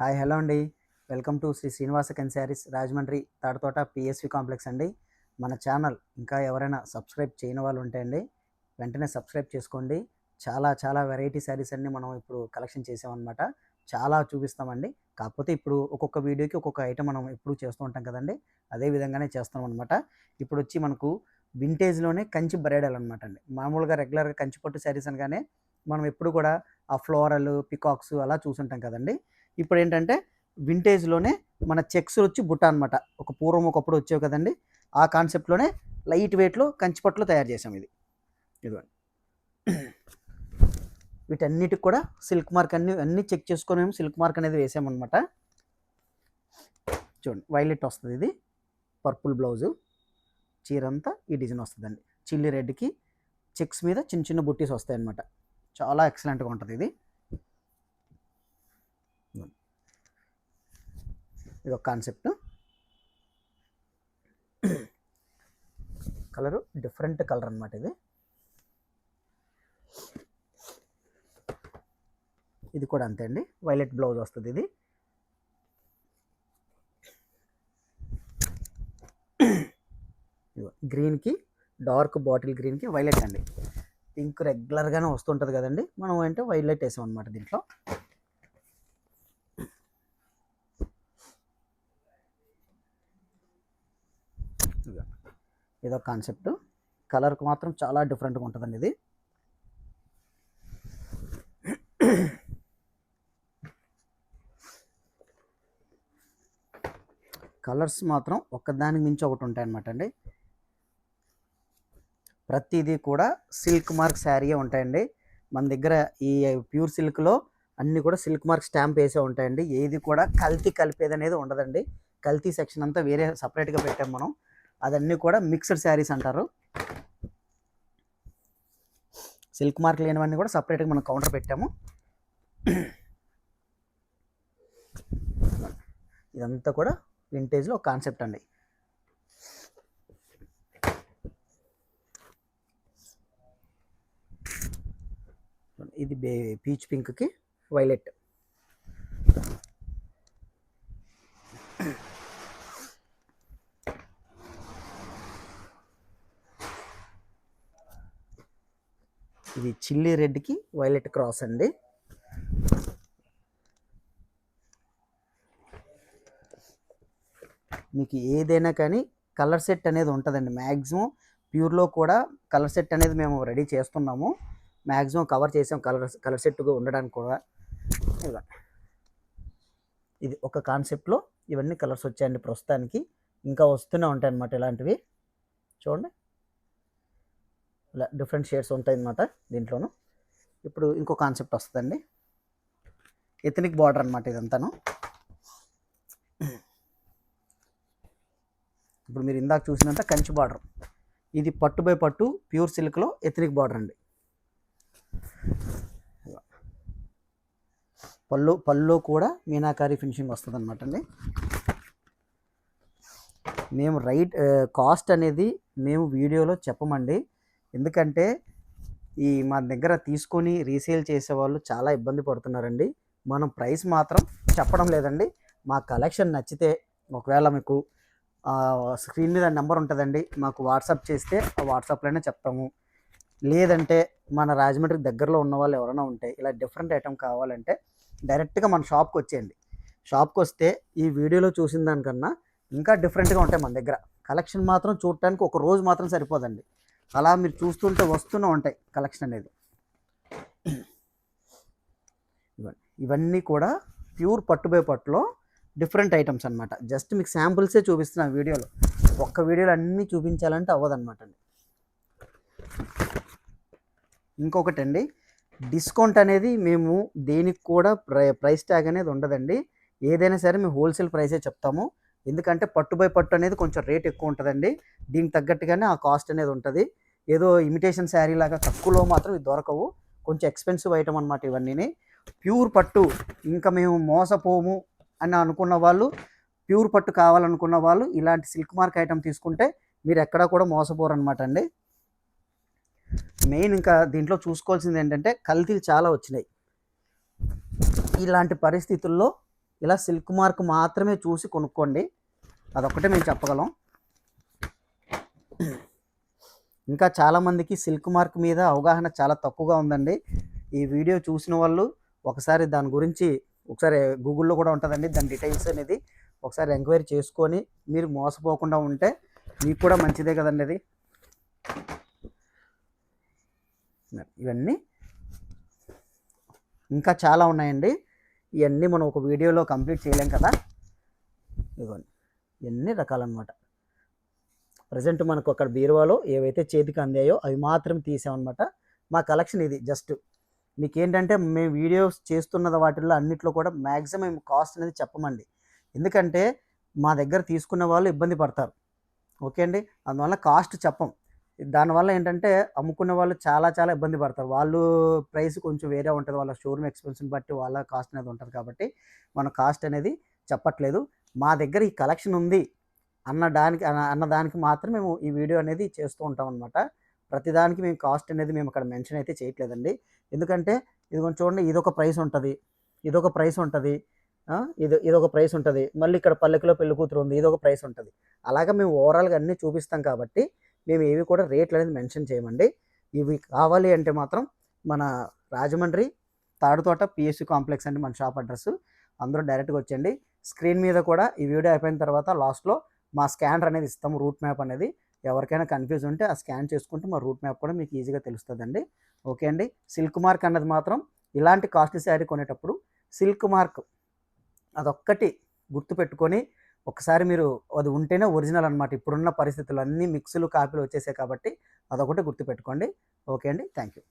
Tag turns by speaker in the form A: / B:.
A: Hi hello అండి. Welcome to Shri Srinivasa కన్ saris Rajahmundry Tadathota PSV complex అండి. మన ఛానల్ ఇంకా ఎవరైనా సబ్స్క్రైబ్ చేయని వాళ్ళు ఉంటే అండి వెంటనే సబ్స్క్రైబ్ చేసుకోండి. చాలా చాలా వెరైటీ శారీస్ అన్నీ మనం ఇప్పుడు కలెక్షన్ చేసామన్నమాట. చాలా చూపిస్తామండి. కాకపోతే ఇప్పుడు ఒక్కొక్క వీడియోకి ఒక్కొక్క ఐటెం మనం ఎప్పుడు చేస్తూ ఉంటాం కదండి అదే విధంగానే చేస్తాం అనమాట ఇప్పుడు వచ్చి మనకు వింటేజ్లోనే కంచి బ్రైడల్ అనమాట అండి. మామూలుగా రెగ్యులర్గా కంచి పట్టు శారీస్ అనగానే మనం ఎప్పుడు కూడా ఆ ఫ్లోరల్ పికాక్స్ అలా చూసుంటాం కదండి. ఇప్పుడు ఏంటంటే వింటేజ్లోనే మన చెక్స్ వచ్చి బుట్ట అనమాట ఒక పూర్వం ఒకప్పుడు వచ్చేవి కదండి. ఆ కాన్సెప్ట్లోనే లైట్ వెయిట్లో కంచిపట్లు తయారు చేసాం ఇది. ఇదిగోండి. వీటన్నిటికి కూడా సిల్క్ మార్క్ అన్ని అన్నీ చెక్ చేసుకొని మేము సిల్క్ మార్క్ అనేది వేసామన్నమాట. చూడండి వైలెట్ వస్తుంది ఇది. Purple blouse. చీర అంతా ఈ డిజైన్ వస్తుందండి. చిల్లీ రెడ్కి చెక్స్ మీద చిన్న చిన్న బుట్టీస్ వస్తాయన్నమాట. చాలా ఎక్సలెంట్గా ఉంటుంది ఇది. ఇది ఒక కాన్సెప్ట్ కలరు డిఫరెంట్ కలర్ అనమాట ఇది. ఇది కూడా అంతే అండి. వైలెట్ బ్లౌజ్ వస్తుంది ఇది. గ్రీన్కి డార్క్ బాటిల్ గ్రీన్కి వైలెట్ అండి. పింక్ రెగ్యులర్గానే వస్తుంటుంది కదండి. మనం ఏంటో వైలెట్ వేసాం అనమాట దీంట్లో. ఇదో కాన్సెప్ట్ కలర్కి మాత్రం చాలా డిఫరెంట్గా ఉంటుందండి ఇది. కలర్స్ మాత్రం ఒక్కదానికి మించి ఒకటి ఉంటాయన్నమాట అండి. ప్రతిదీ కూడా సిల్క్ మార్క్ శారీయే ఉంటాయండి. మన దగ్గర ఈ ప్యూర్ సిల్క్లో అన్నీ కూడా సిల్క్ మార్క్ స్టాంప్ వేసే ఉంటాయండి. ఏది కూడా కల్తీ కలిపేది అనేది ఉండదండి. కల్తీ సెక్షన్ అంతా వేరే సపరేట్గా పెట్టాం మనం. అదన్నీ కూడా మిక్స్డ్ శారీస్ అంటారు. సిల్క్ మార్క్ లేనివన్నీ కూడా సపరేట్గా మనం కౌంటర్ పెట్టాము. ఇదంతా కూడా వింటేజ్లో ఒక కాన్సెప్ట్ అండి. ఇది బే పీచ్ పింక్కి వైలెట్ ఇది చిల్లీ రెడ్కి వైలెట్ క్రాస్ అండి. మీకు ఏదైనా కానీ కలర్ సెట్ అనేది ఉంటుందండి. మ్యాక్సిమం ప్యూర్లో కూడా కలర్ సెట్ అనేది మేము రెడీ చేస్తున్నాము. మ్యాక్సిమం కవర్ చేసాం కలర్ కలర్ సెట్గా ఉండడానికి కూడా. ఇది ఒక కాన్సెప్ట్లో ఇవన్నీ కలర్స్ వచ్చాయండి ప్రస్తుతానికి. ఇంకా వస్తూనే ఉంటాయి అన్నమాట ఇలాంటివి. చూడండి. ఇలా డిఫరెంట్ షేడ్స్ ఉంటాయి అన్నమాట దీంట్లోనూ. ఇప్పుడు ఇంకో కాన్సెప్ట్ వస్తుందండి. ఎథనిక్ బార్డర్ అనమాట ఇదంతాను. ఇప్పుడు మీరు ఇందాక చూసినంత కంచి బార్డర్ ఇది పట్టు బై పట్టు ప్యూర్ సిల్క్లో ఎథనిక్ బార్డర్ అండి. పళ్ళు పళ్ళు కూడా మీనాకారి ఫినిషింగ్ వస్తుంది అనమాట అండి. మేము రైట్ కాస్ట్ eh, అనేది మేము వీడియోలో చెప్పమండి. ఎందుకంటే ఈ మా దగ్గర తీసుకొని రీసేల్ చేసేవాళ్ళు చాలా ఇబ్బంది పడుతున్నారండి. మనం ప్రైస్ మాత్రం చెప్పడం లేదండి. మా కలెక్షన్ నచ్చితే ఒకవేళ మీకు స్క్రీన్ మీద నెంబర్ ఉంటుందండి. మాకు వాట్సాప్ చేస్తే ఆ వాట్సాప్లోనే చెప్తాము. లేదంటే మన రాజమండ్రి దగ్గరలో ఉన్న వాళ్ళు ఎవరైనా ఉంటే ఇలా డిఫరెంట్ ఐటెం కావాలంటే డైరెక్ట్గా మన షాప్కి వచ్చేయండి. షాప్కి వస్తే ఈ వీడియోలో చూసిన దానికన్నా ఇంకా డిఫరెంట్గా ఉంటాయి మన దగ్గర. కలెక్షన్ మాత్రం చూడటానికి ఒక రోజు మాత్రం సరిపోదండి. అలా మీరు చూస్తుంటే వస్తూనే ఉంటాయి కలెక్షన్ అనేది. ఇవన్నీ కూడా ప్యూర్ పట్టుబై పట్టులో డిఫరెంట్ ఐటమ్స్ అనమాట జస్ట్ మీకు శాంపుల్సే చూపిస్తున్నాను వీడియోలో. ఒక్క వీడియోలో అన్నీ చూపించాలంటే అవ్వదన్నమాట అండి. ఇంకొకటి అండి డిస్కౌంట్ అనేది మేము దేనికి కూడా ప్రై ప్రైస్ ట్యాగ్ అనేది ఉండదండి. ఏదైనా సరే మేము హోల్సేల్ ప్రైసే చెప్తాము. ఎందుకంటే పట్టు బై పట్టు అనేది కొంచెం రేట్ ఎక్కువ ఉంటుందండి. దీనికి తగ్గట్టుగానే ఆ కాస్ట్ అనేది ఉంటుంది. ఏదో ఇమిటేషన్ శారీ లాగా తక్కువలో మాత్రం ఇవి దొరకవు. కొంచెం ఎక్స్పెన్సివ్ ఐటమ్ అనమాట ఇవన్నీ ప్యూర్ పట్టు ఇంకా మేము మోసపోము అని అనుకున్న వాళ్ళు ప్యూర్ పట్టు కావాలనుకున్న వాళ్ళు ఇలాంటి సిల్క్ మార్క్ ఐటమ్ తీసుకుంటే మీరు ఎక్కడా కూడా మోసపోరు అనమాట అండి. మెయిన్ ఇంకా దీంట్లో చూసుకోవాల్సింది ఏంటంటే కల్తీలు చాలా వచ్చినాయి. ఇలాంటి పరిస్థితుల్లో ఇలా సిల్క్ మార్క్ మాత్రమే చూసి కొనుక్కోండి. అదొక్కటే మేము చెప్పగలం. ఇంకా చాలామందికి సిల్క్ మార్క్ మీద అవగాహన చాలా తక్కువగా ఉందండి. ఈ వీడియో చూసిన వాళ్ళు ఒకసారి దాని గురించి ఒకసారి గూగుల్లో కూడా ఉంటుందండి దాని డీటెయిల్స్ అనేది. ఒకసారి ఎంక్వైరీ చేసుకొని మీరు మోసపోకుండా ఉంటే మీకు కూడా మంచిదే కదండి అది. ఇవన్నీ ఇంకా చాలా ఉన్నాయండి. ఇవన్నీ మనం ఒక వీడియోలో కంప్లీట్ చేయలేం కదా. ఇదిగోండి. ఇవన్నీ రకాలన్నమాట. ప్రజెంట్ మనకు అక్కడ బీరువాలో ఏవైతే చేతికి అందాయో అవి మాత్రం తీసామన్నమాట. మా కలెక్షన్ ఇది జస్ట్ మీకు ఏంటంటే మేము వీడియోస్ చేస్తున్న వాటిల్లో అన్నిట్లో కూడా మ్యాక్సిమం కాస్ట్ అనేది చెప్పమండి. ఎందుకంటే మా దగ్గర తీసుకున్న వాళ్ళు ఇబ్బంది పడతారు. ఓకే అండి? అందువల్ల కాస్ట్ చెప్పం. దానివల్ల ఏంటంటే అమ్ముకున్న వాళ్ళు చాలా చాలా ఇబ్బంది పడతారు. వాళ్ళు ప్రైస్ కొంచెం వేరే ఉంటుంది. వాళ్ళ షోరూమ్ ఎక్స్పెన్స్ని బట్టి వాళ్ళ కాస్ట్ అనేది ఉంటుంది కాబట్టి మన కాస్ట్ అనేది చెప్పట్లేదు. మా దగ్గర ఈ కలెక్షన్ ఉంది. అన్న దానికి అన్న అన్న దానికి మాత్రం మేము ఈ వీడియో అనేది చేస్తూ ఉంటాం అనమాట ప్రతిదానికి మేము కాస్ట్ అనేది మేము అక్కడ మెన్షన్ అయితే చేయట్లేదండి. ఎందుకంటే ఇది కొంచెం చూడండి ఇదొక ప్రైస్ ఉంటుంది. ఇదొక ప్రైస్ ఉంటుంది. ఇది ఇదొక ప్రైస్ ఉంటుంది. మళ్ళీ ఇక్కడ పల్లెకిలో పెళ్ళి కూతురు ఉంది ఇదొక ప్రైస్ ఉంటుంది. అలాగా మేము ఓవరాల్గా అన్నీ చూపిస్తాం కాబట్టి మేము ఏవి కూడా రేట్లు అనేది మెన్షన్ చేయమండి. ఇవి కావాలి అంటే మాత్రం మన రాజమండ్రి తాడుతోట పిఎస్సి కాంప్లెక్స్ అండి మన షాప్ అడ్రస్. అందరూ డైరెక్ట్గా వచ్చేయండి. స్క్రీన్ మీద కూడా ఈ వీడియో అయిపోయిన తర్వాత లాస్ట్లో మా స్కానర్ అనేది ఇస్తాము రూట్ మ్యాప్ అనేది. ఎవరికైనా కన్ఫ్యూజ్ ఉంటే ఆ స్కాన్ చేసుకుంటే మా రూట్ మ్యాప్ కూడా మీకు ఈజీగా తెలుస్తుందండి. ఓకే అండి. సిల్క్ మార్క్ అన్నది మాత్రం ఇలాంటి కాస్ట్లీ శారీ కొనేటప్పుడు సిల్క్ మార్క్ అదొక్కటి గుర్తుపెట్టుకొని ఒకసారి మీరు అది ఉంటేనే ఒరిజినల్ అనమాట ఇప్పుడున్న పరిస్థితులు అన్నీ మిక్సులు కాపీలు వచ్చేసాయి కాబట్టి అదొకటి గుర్తుపెట్టుకోండి. ఓకే అండి. Thank you